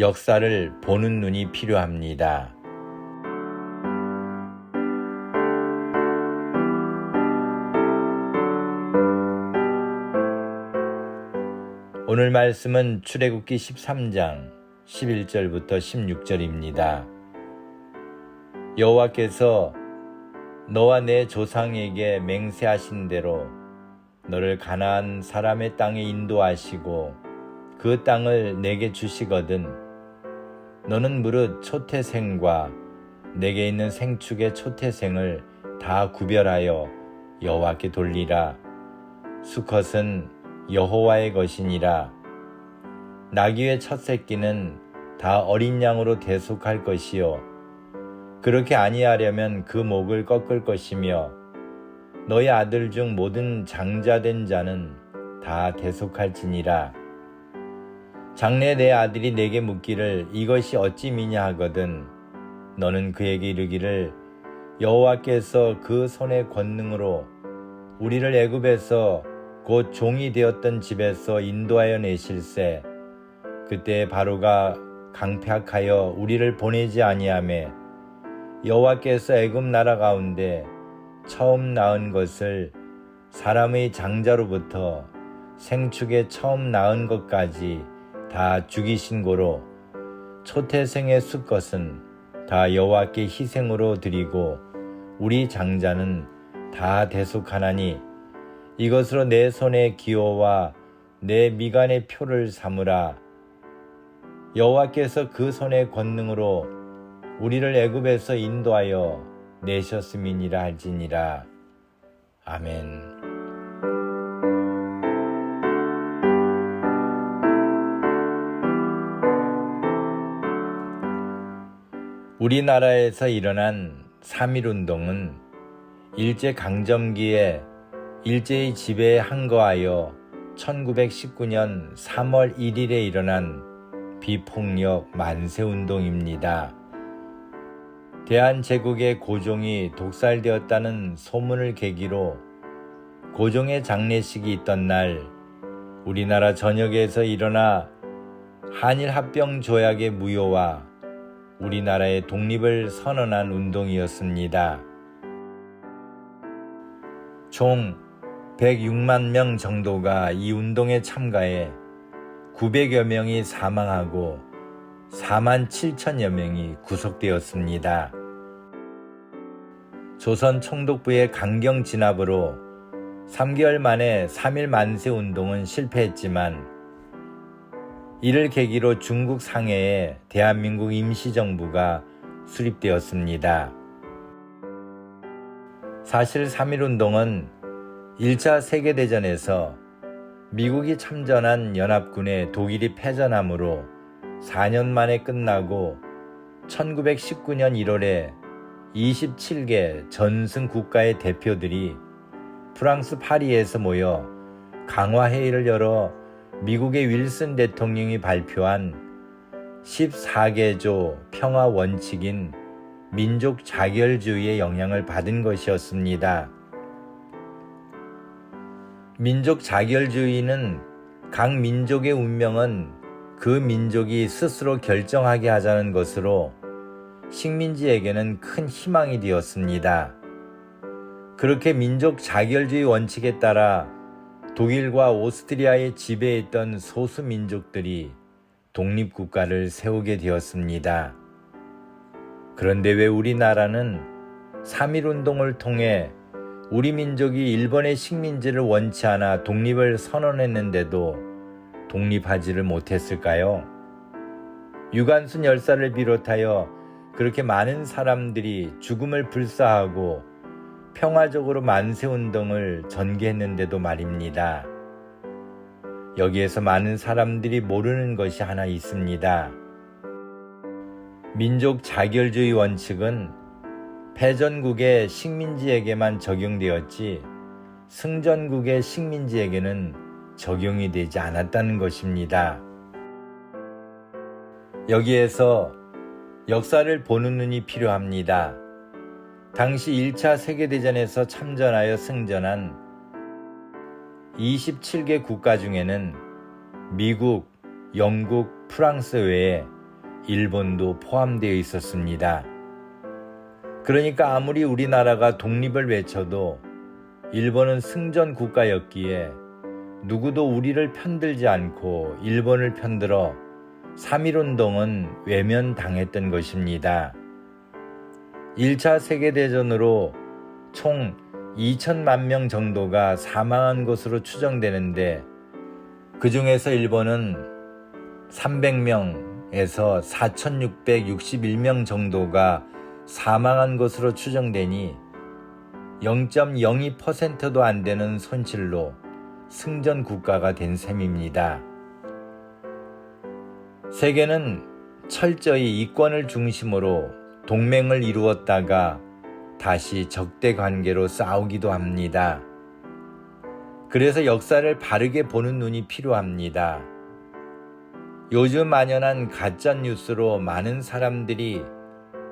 역사를 보는 눈이 필요합니다. 오늘 말씀은 출애굽기 13장 11절부터 16절입니다. 여호와께서 너와 내 조상에게 맹세하신 대로 너를 가나안 사람의 땅에 인도하시고 그 땅을 내게 주시거든 너는 무릇 초태생과 내게 있는 생축의 초태생을 다 구별하여 여호와께 돌리라. 수컷은 여호와의 것이니라. 나귀의 첫 새끼는 다 어린 양으로 대속할 것이요. 그렇게 아니하려면 그 목을 꺾을 것이며 너희 아들 중 모든 장자된 자는 다 대속할지니라 장래 내 아들이 내게 묻기를 이것이 어찌 미냐 하거든 너는 그에게 이르기를 여호와께서 그 손의 권능으로 우리를 애굽에서 곧 종이 되었던 집에서 인도하여 내실세. 그때 바로가 강팍하여 우리를 보내지 아니하매 여호와께서 애굽 나라 가운데 처음 낳은 것을 사람의 장자로부터 생축에 처음 낳은 것까지 다 죽이신 고로 초태생의 수것은 다 여호와께 희생으로 드리고 우리 장자는 다 대속하나니 이것으로 내 손의 기호와 내 미간의 표를 삼으라 여호와께서 그 손의 권능으로 우리를 애굽에서 인도하여 내셨음이니라 할지니라 아멘. 우리나라에서 일어난 3.1운동은 일제강점기에 일제의 지배에 항거하여 1919년 3월 1일에 일어난 비폭력 만세운동입니다. 대한제국의 고종이 독살되었다는 소문을 계기로 고종의 장례식이 있던 날 우리나라 전역에서 일어나 한일 합병 조약의 무효와 우리나라의 독립을 선언한 운동이었습니다. 총 106만 명 정도가 이 운동에 참가해 900여 명이 사망하고 4만 7천여 명이 구속되었습니다. 조선 총독부의 강경 진압으로 3개월 만에 3일 만세 운동은 실패했지만 이를 계기로 중국 상해에 대한민국 임시정부가 수립되었습니다. 사실 3.1운동은 1차 세계대전에서 미국이 참전한 연합군에 독일이 패전함으로 4년 만에 끝나고 1919년 1월에 27개 전승 국가의 대표들이 프랑스 파리에서 모여 강화회의를 열어 미국의 윌슨 대통령이 발표한 14개조 평화 원칙인 민족 자결주의의 영향을 받은 것이었습니다. 민족 자결주의는 각 민족의 운명은 그 민족이 스스로 결정하게 하자는 것으로 식민지에게는 큰 희망이 되었습니다. 그렇게 민족 자결주의 원칙에 따라 독일과 오스트리아의 지배에 있던 소수 민족들이 독립국가를 세우게 되었습니다. 그런데 왜 우리나라는 3.1운동을 통해 우리 민족이 일본의 식민지를 원치 않아 독립을 선언했는데도 독립하지를 못했을까요? 유관순 열사를 비롯하여 그렇게 많은 사람들이 죽음을 불사하고 평화적으로 만세운동을 전개했는데도 말입니다. 여기에서 많은 사람들이 모르는 것이 하나 있습니다. 민족 자결주의 원칙은 패전국의 식민지에게만 적용되었지 승전국의 식민지에게는 적용이 되지 않았다는 것입니다. 여기에서 역사를 보는 눈이 필요합니다. 당시 1차 세계대전에서 참전하여 승전한 27개 국가 중에는 미국, 영국, 프랑스 외에 일본도 포함되어 있었습니다. 그러니까 아무리 우리나라가 독립을 외쳐도 일본은 승전 국가였기에 누구도 우리를 편들지 않고 일본을 편들어 3.1운동은 외면당했던 것입니다. 1차 세계대전으로 총 2천만 명 정도가 사망한 것으로 추정되는데 그 중에서 일본은 300명에서 4,661명 정도가 사망한 것으로 추정되니 0.02%도 안 되는 손실로 승전 국가가 된 셈입니다. 세계는 철저히 이권을 중심으로 동맹을 이루었다가 다시 적대 관계로 싸우기도 합니다. 그래서 역사를 바르게 보는 눈이 필요합니다. 요즘 만연한 가짜 뉴스로 많은 사람들이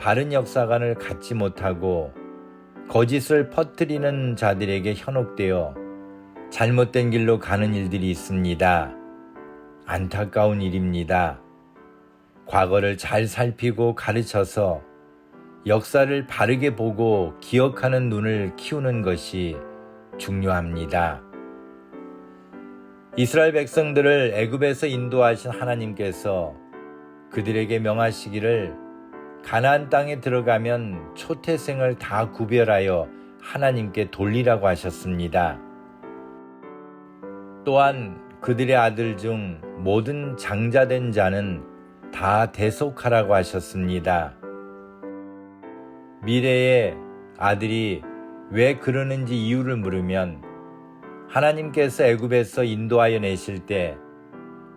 바른 역사관을 갖지 못하고 거짓을 퍼뜨리는 자들에게 현혹되어 잘못된 길로 가는 일들이 있습니다. 안타까운 일입니다. 과거를 잘 살피고 가르쳐서 역사를 바르게 보고 기억하는 눈을 키우는 것이 중요합니다. 이스라엘 백성들을 애굽에서 인도하신 하나님께서 그들에게 명하시기를 가나안 땅에 들어가면 초태생을 다 구별하여 하나님께 돌리라고 하셨습니다. 또한 그들의 아들 중 모든 장자된 자는 다 대속하라고 하셨습니다. 미래의 아들이 왜 그러는지 이유를 물으면 하나님께서 애굽에서 인도하여 내실 때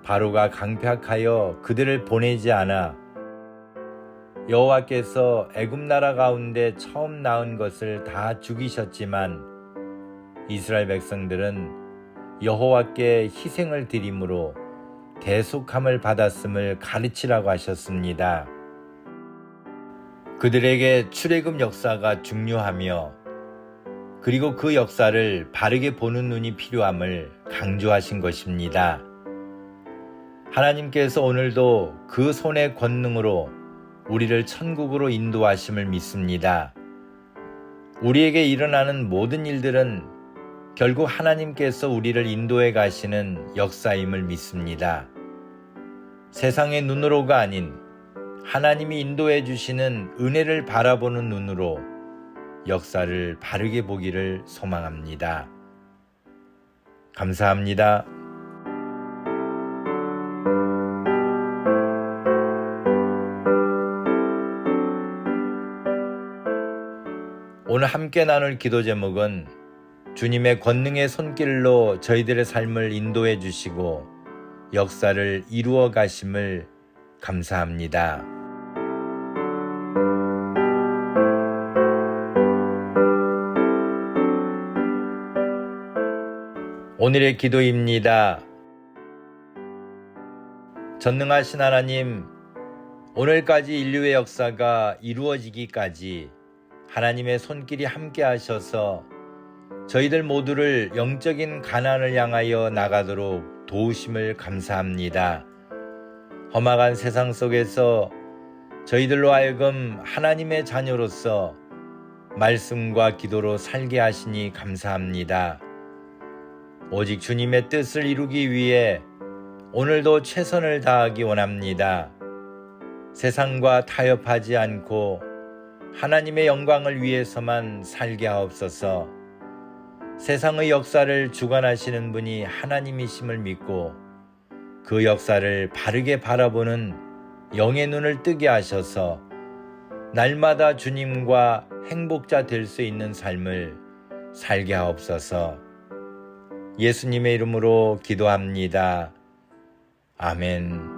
바로가 강팍하여 그들을 보내지 않아 여호와께서 애굽 나라 가운데 처음 낳은 것을 다 죽이셨지만 이스라엘 백성들은 여호와께 희생을 드림으로 대속함을 받았음을 가르치라고 하셨습니다. 그들에게 출애굽 역사가 중요하며 그리고 그 역사를 바르게 보는 눈이 필요함을 강조하신 것입니다. 하나님께서 오늘도 그 손의 권능으로 우리를 천국으로 인도하심을 믿습니다. 우리에게 일어나는 모든 일들은 결국 하나님께서 우리를 인도해 가시는 역사임을 믿습니다. 세상의 눈으로가 아닌 하나님이 인도해 주시는 은혜를 바라보는 눈으로 역사를 바르게 보기를 소망합니다. 감사합니다. 오늘 함께 나눌 기도 제목은 주님의 권능의 손길로 저희들의 삶을 인도해 주시고 역사를 이루어 가심을 감사합니다. 오늘의 기도입니다. 전능하신 하나님, 오늘까지 인류의 역사가 이루어지기까지 하나님의 손길이 함께 하셔서 저희들 모두를 영적인 가난을 향하여 나가도록 도우심을 감사합니다. 험악한 세상 속에서 저희들로 하여금 하나님의 자녀로서 말씀과 기도로 살게 하시니 감사합니다. 오직 주님의 뜻을 이루기 위해 오늘도 최선을 다하기 원합니다. 세상과 타협하지 않고 하나님의 영광을 위해서만 살게 하옵소서. 세상의 역사를 주관하시는 분이 하나님이심을 믿고 그 역사를 바르게 바라보는 영의 눈을 뜨게 하셔서 날마다 주님과 행복자 될 수 있는 삶을 살게 하옵소서. 예수님의 이름으로 기도합니다. 아멘.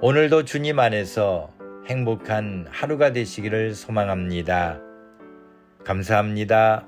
오늘도 주님 안에서 행복한 하루가 되시기를 소망합니다. 감사합니다.